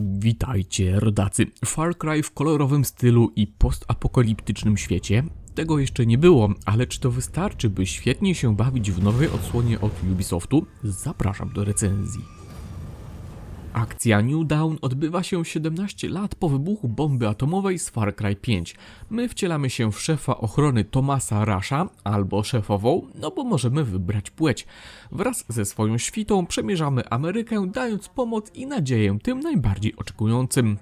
Witajcie, rodacy. Far Cry w kolorowym stylu i postapokaliptycznym świecie. Tego jeszcze nie było, ale czy to wystarczy, by świetnie się bawić w nowej odsłonie od Ubisoftu? Zapraszam do recenzji. Akcja New Dawn odbywa się 17 lat po wybuchu bomby atomowej z Far Cry 5. My wcielamy się w szefa ochrony Tomasa Rasha, albo szefową, no bo możemy wybrać płeć. Wraz ze swoją świtą przemierzamy Amerykę, dając pomoc i nadzieję tym najbardziej oczekującym.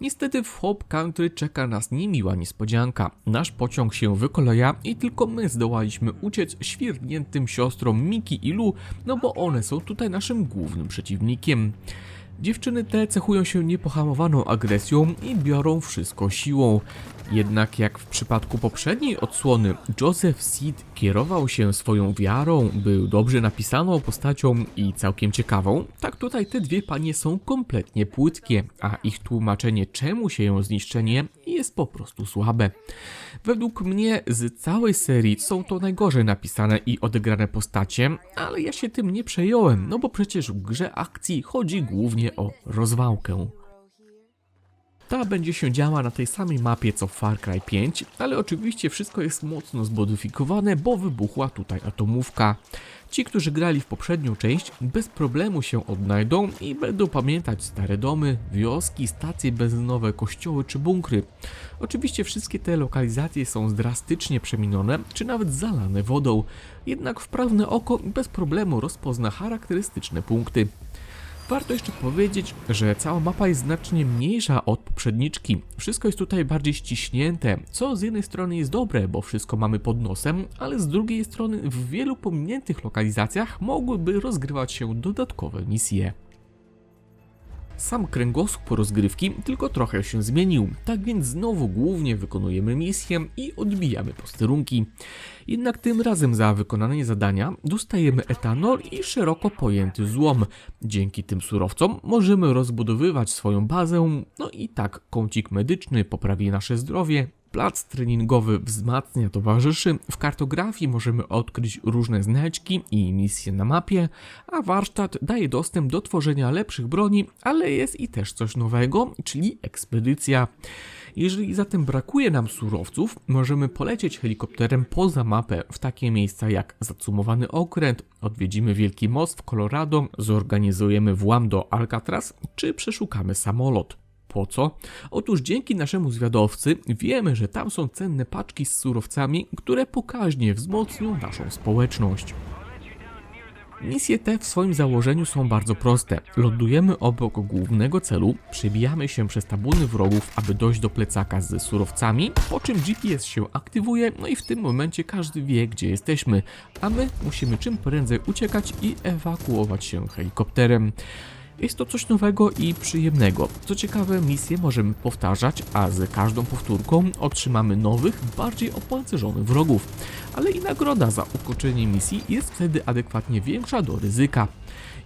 Niestety w Hope Country czeka nas niemiła niespodzianka. Nasz pociąg się wykoleja i tylko my zdołaliśmy uciec świrgniętym siostrom Miki i Lu, no bo one są tutaj naszym głównym przeciwnikiem. Dziewczyny te cechują się niepohamowaną agresją i biorą wszystko siłą. Jednak jak w przypadku poprzedniej odsłony, Joseph Seed kierował się swoją wiarą, był dobrze napisaną postacią i całkiem ciekawą, tak tutaj te dwie panie są kompletnie płytkie, a ich tłumaczenie czemu się ją zniszczenie jest po prostu słabe. Według mnie z całej serii są to najgorzej napisane i odegrane postacie, ale ja się tym nie przejąłem, no bo przecież w grze akcji chodzi głównie o rozwałkę. Ta będzie się działa na tej samej mapie co Far Cry 5, ale oczywiście wszystko jest mocno zmodyfikowane, bo wybuchła tutaj atomówka. Ci, którzy grali w poprzednią część, bez problemu się odnajdą i będą pamiętać stare domy, wioski, stacje benzynowe, kościoły czy bunkry. Oczywiście wszystkie te lokalizacje są drastycznie przemienione, czy nawet zalane wodą, jednak wprawne oko bez problemu rozpozna charakterystyczne punkty. Warto jeszcze powiedzieć, że cała mapa jest znacznie mniejsza od poprzedniczki. Wszystko jest tutaj bardziej ściśnięte, co z jednej strony jest dobre, bo wszystko mamy pod nosem, ale z drugiej strony w wielu pominiętych lokalizacjach mogłyby rozgrywać się dodatkowe misje. Sam kręgosłup rozgrywki tylko trochę się zmienił, tak więc znowu głównie wykonujemy misję i odbijamy posterunki. Jednak tym razem za wykonanie zadania dostajemy etanol i szeroko pojęty złom. Dzięki tym surowcom możemy rozbudowywać swoją bazę, no i tak kącik medyczny poprawi nasze zdrowie, Plac treningowy wzmacnia towarzyszy, w kartografii możemy odkryć różne znajdźki i misje na mapie, a warsztat daje dostęp do tworzenia lepszych broni, ale jest i też coś nowego, czyli ekspedycja. Jeżeli zatem brakuje nam surowców, możemy polecieć helikopterem poza mapę w takie miejsca jak zacumowany okręt, odwiedzimy Wielki Most w Colorado, zorganizujemy włam do Alcatraz czy przeszukamy samolot. Po co? Otóż dzięki naszemu zwiadowcy wiemy, że tam są cenne paczki z surowcami, które pokaźnie wzmocnią naszą społeczność. Misje te w swoim założeniu są bardzo proste. Lądujemy obok głównego celu, przebijamy się przez tabuny wrogów, aby dojść do plecaka z surowcami, po czym GPS się aktywuje, no i w tym momencie każdy wie, gdzie jesteśmy, a my musimy czym prędzej uciekać i ewakuować się helikopterem. Jest to coś nowego i przyjemnego. Co ciekawe, misje możemy powtarzać, a z każdą powtórką otrzymamy nowych, bardziej opancerzonych wrogów. Ale i nagroda za ukończenie misji jest wtedy adekwatnie większa do ryzyka.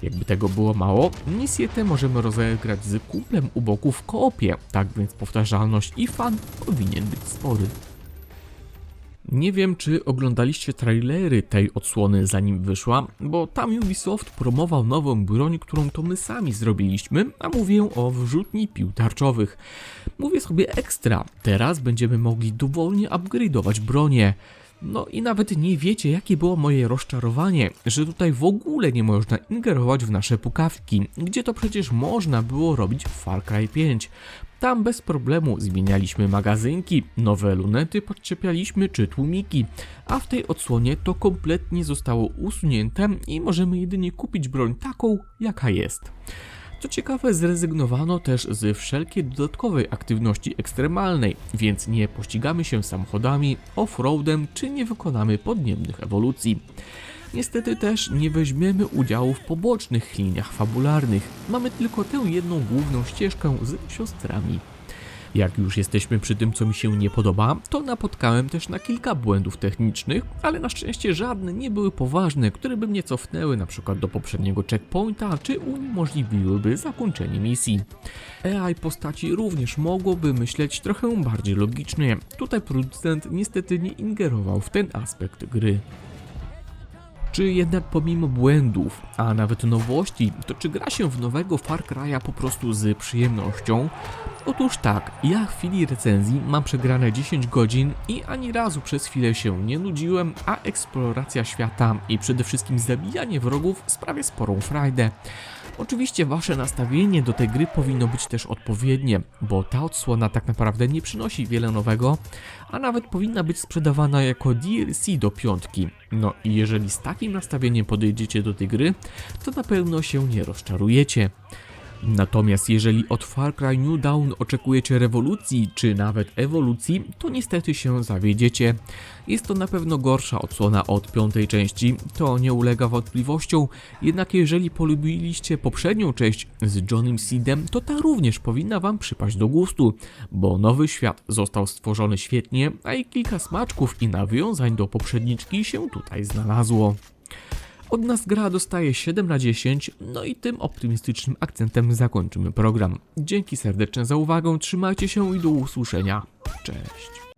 Jakby tego było mało, misje te możemy rozegrać z kumplem u boku w koopie, tak więc powtarzalność i fan powinien być spory. Nie wiem, czy oglądaliście trailery tej odsłony zanim wyszła, bo tam Ubisoft promował nową broń, którą to my sami zrobiliśmy, a mówię o wrzutni pił tarczowych. Mówię sobie ekstra, teraz będziemy mogli dowolnie upgrade'ować bronię. No i nawet nie wiecie, jakie było moje rozczarowanie, że tutaj w ogóle nie można ingerować w nasze pukawki, gdzie to przecież można było robić w Far Cry 5. Tam bez problemu zmienialiśmy magazynki, nowe lunety podczepialiśmy czy tłumiki, a w tej odsłonie to kompletnie zostało usunięte i możemy jedynie kupić broń taką, jaka jest. Co ciekawe, zrezygnowano też z wszelkiej dodatkowej aktywności ekstremalnej, więc nie pościgamy się samochodami, off-roadem czy nie wykonamy podniebnych ewolucji. Niestety też nie weźmiemy udziału w pobocznych liniach fabularnych. Mamy tylko tę jedną główną ścieżkę z siostrami. Jak już jesteśmy przy tym, co mi się nie podoba, to napotkałem też na kilka błędów technicznych, ale na szczęście żadne nie były poważne, które by mnie cofnęły przykład do poprzedniego checkpointa, czy uniemożliwiłyby zakończenie misji. AI postaci również mogłoby myśleć trochę bardziej logicznie. Tutaj producent niestety nie ingerował w ten aspekt gry. Czy jednak pomimo błędów, a nawet nowości, to czy gra się w nowego Far Cry'a po prostu z przyjemnością? Otóż tak, ja w chwili recenzji mam przegrane 10 godzin i ani razu przez chwilę się nie nudziłem, a eksploracja świata i przede wszystkim zabijanie wrogów sprawia sporą frajdę. Oczywiście wasze nastawienie do tej gry powinno być też odpowiednie, bo ta odsłona tak naprawdę nie przynosi wiele nowego, a nawet powinna być sprzedawana jako DLC do piątki. No i jeżeli z takim nastawieniem podejdziecie do tej gry, to na pewno się nie rozczarujecie. Natomiast jeżeli od Far Cry New Dawn oczekujecie rewolucji czy nawet ewolucji, to niestety się zawiedziecie. Jest to na pewno gorsza odsłona od piątej części, to nie ulega wątpliwością, jednak jeżeli polubiliście poprzednią część z Johnem Seedem, to ta również powinna wam przypaść do gustu, bo nowy świat został stworzony świetnie, a i kilka smaczków i nawiązań do poprzedniczki się tutaj znalazło. Od nas gra dostaje 7 na 10, no i tym optymistycznym akcentem zakończymy program. Dzięki serdeczne za uwagę, trzymajcie się i do usłyszenia. Cześć.